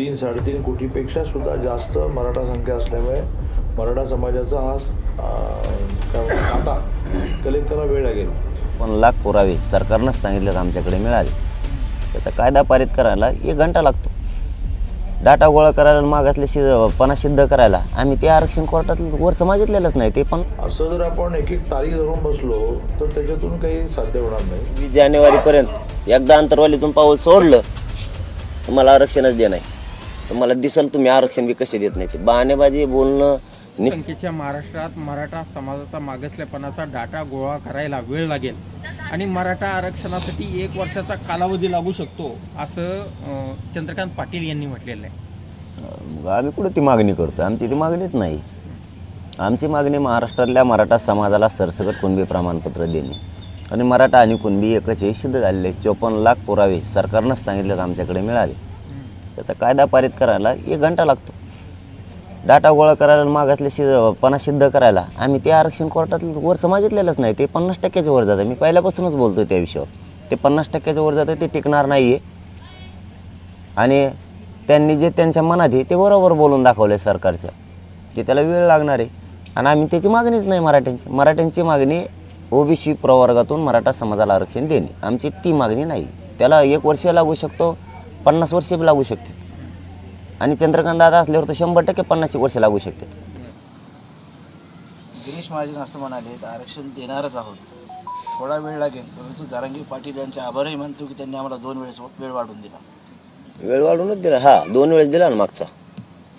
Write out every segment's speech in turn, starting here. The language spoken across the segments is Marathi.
तीन साडेतीन कोटीपेक्षा सुद्धा जास्त मराठा संख्या असल्यामुळे मराठा समाजाचा हा डाटा कलेक्ट करायला वेळ लागेल. पण लाख पुरावे सरकारनंच सांगितलं आमच्याकडे मिळाले त्याचा कायदा पारित करायला एक घंटा लागतो. डाटा गोळा करायला मागासले सिद्ध पणा सिद्ध करायला आम्ही ते आरक्षण कोर्टात वरचं मागितलेलंच नाही ते पण असं जर आपण एक एक तारीख धरून बसलो तर त्याच्यातून काही साध्य होणार नाही. वीस जानेवारीपर्यंत एकदा अंतरवालीतून पाऊल सोडलं तुम्हाला आरक्षणच दे नाही तुम्हाला दिसल तुम्ही आरक्षण बी कसे देत नाही ते बहाणेबाजी बोलणं नि संख्येच्या महाराष्ट्रात मराठा समाजाचा मागासलेपणाचा डाटा गोळा करायला वेळ लागेल. आणि मराठा आरक्षणासाठी एक वर्षाचा कालावधी लागू शकतो असं अं, चंद्रकांत पाटील यांनी म्हटलेलं आहे. आम्ही कुठं ती मागणी करतो आमची ती मागणीच नाही. आमची मागणी महाराष्ट्रातल्या मराठा समाजाला सरसकट कुणबी प्रमाणपत्र देणे. आणि मराठा आणि कुणबी एकच हे सिद्ध झालेले चोपन्न लाख पुरावे सरकारनंच सांगितलं आमच्याकडे मिळाले त्याचा कायदा पारित करायला एक घंटा लागतो. डाटा गोळा करायला मागासले शि पणा सिद्ध करायला. आम्ही ते आरक्षण कोर्टात वरचं मागितलेलंच नाही ते पन्नास टक्क्याच्या वर जातं. मी पहिल्यापासूनच बोलतो त्या विषयावर. ते पन्नास टक्क्याच्या वर जातं ते टिकणार नाही आहे आणि त्यांनी जे त्यांच्या मनात आहे ते बरोबर बोलून दाखवलं आहे सरकारच्या जे त्याला वेळ लागणार. आहे आणि आम्ही त्याची मागणीच नाही मराठ्यांची. मराठ्यांची मागणी ओबीसी प्रवर्गातून मराठा समाजाला आरक्षण देणे. आमची ती मागणी नाही. त्याला एक वर्ष लागू शकतो पन्नास वर्ष बी लागू शकते आणि चंद्रकांत दादा असल्यावर तर शंभर टक्के पन्नास वर्ष लागू शकतात. गिरीश महाजन असं म्हणाले आरक्षण देणारच आहोत. थोडा वेळ लागेल परंतु जारांगी पाटील यांचे आभारही मानतो की त्यांनी आम्हाला दोन वेळेस वेळ वाढून दिला. वेळ वाढूनच दिला. हा दोन वेळेस दिला ना मागचा.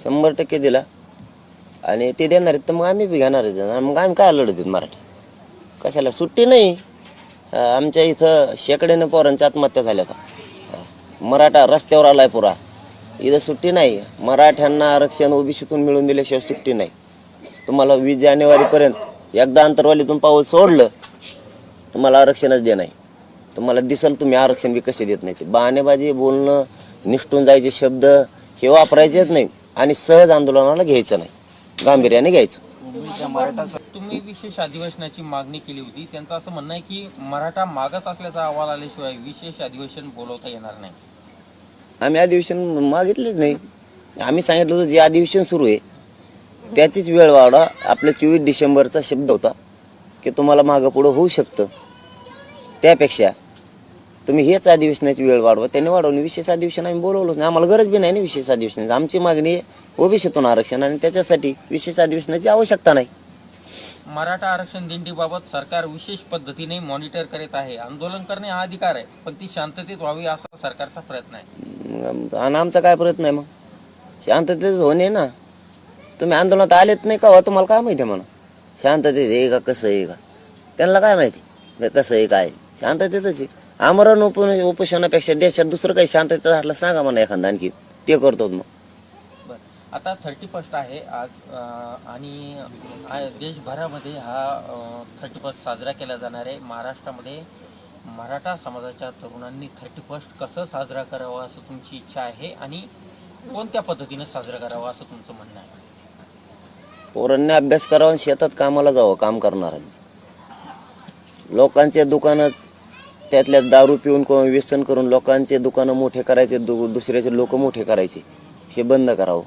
शंभर टक्के दिला. आणि ते देणार आहेत तर मग आम्ही बी घेणार आहेत. मग आम्ही काय लढत आहेत मराठी? कशाला? सुट्टी नाही. आमच्या इथं शेकड्यानं पोरांच्या आत्महत्या झाल्या का? मराठा रस्त्यावर आलाय पुरा. इथं सुट्टी नाही. मराठ्यांना आरक्षण ओबीसीतून मिळून दिल्याशिवाय सुट्टी नाही. तुम्हाला वीस जानेवारीपर्यंत एकदा अंतरवालीतून पाऊल सोडलं तुम्हाला आरक्षणच दे नाही तुम्हाला दिसल तुम्ही आरक्षण बी कसे देत नाही ते. बाणेबाजी बोलणं निष्ठून जायचे शब्द हे वापरायचेच नाही आणि सहज आंदोलनाला घ्यायचं नाही. गांभीर्याने घ्यायचं. तुम्ही विशेष अधिवेशनाची मागणी केली होती. त्यांचं असं म्हणणं आहे की मराठा मागास असल्याचा अहवाल आल्याशिवाय विशेष अधिवेशन बोलवता येणार नाही. आम्ही अधिवेशन मागितलेच नाही. आम्ही सांगितलं होतं जे अधिवेशन सुरू आहे त्याचीच वेळ वाढवा. आपल्या चोवीस डिसेंबरचा शब्द होता की तुम्हाला मागं पुढं होऊ शकतं. त्यापेक्षा तुम्ही हेच अधिवेशनाची वेळ वाढवा त्यांनी वाढवली. विशेष अधिवेशन आम्ही बोलवलंच नाही. आम्हाला गरज बी नाही ना विशेष अधिवेशनाची. आमची मागणी ओबीसीतून आरक्षण आणि त्याच्यासाठी विशेष अधिवेशनाची आवश्यकता नाही. मराठा आरक्षण दिंडीबाबत सरकार विशेष पद्धतीने मॉनिटर करीत आहे. आंदोलन करणे हा अधिकार आहे पण ती शांततेत व्हावी असा सरकारचा प्रयत्न आहे. आणि आमचा काय प्रयत्न आहे मग? शांततेच होणे ना. तुम्ही आंदोलनात आलेत नाही का तुम्हाला काय माहिती आहे म्हणा? शांततेत आहे का कसं आहे का? त्यांना काय माहिती? कसं आहे काय? शांततेतच आहे. आमरण उप उपोषणापेक्षा देशात दुसरं काही शांततेत असलं सांगा म्हणा एखादा आणखी. ते करतो मग. आता थर्टी फर्स्ट आहे आज आणि देशभरामध्ये हा थर्टी फर्स्ट साजरा केला जाणार आहे. महाराष्ट्रामध्ये मराठा समाजाच्या तरुणांनी थर्टी फर्स्ट कसं साजरा करावं असं तुमची इच्छा आहे आणि कोणत्या पद्धतीनं साजरा करावा असं तुमचं म्हणणं आहे? पोरांनी अभ्यास करावा शेतात कामाला जावं काम करणाऱ्यांनी. लोकांचे दुकानं त्यातल्या दारू पिऊन किंवा व्यसन करून लोकांचे दुकानं मोठे करायचे दु दुसऱ्याचे लोक मोठे करायचे हे बंद करावं.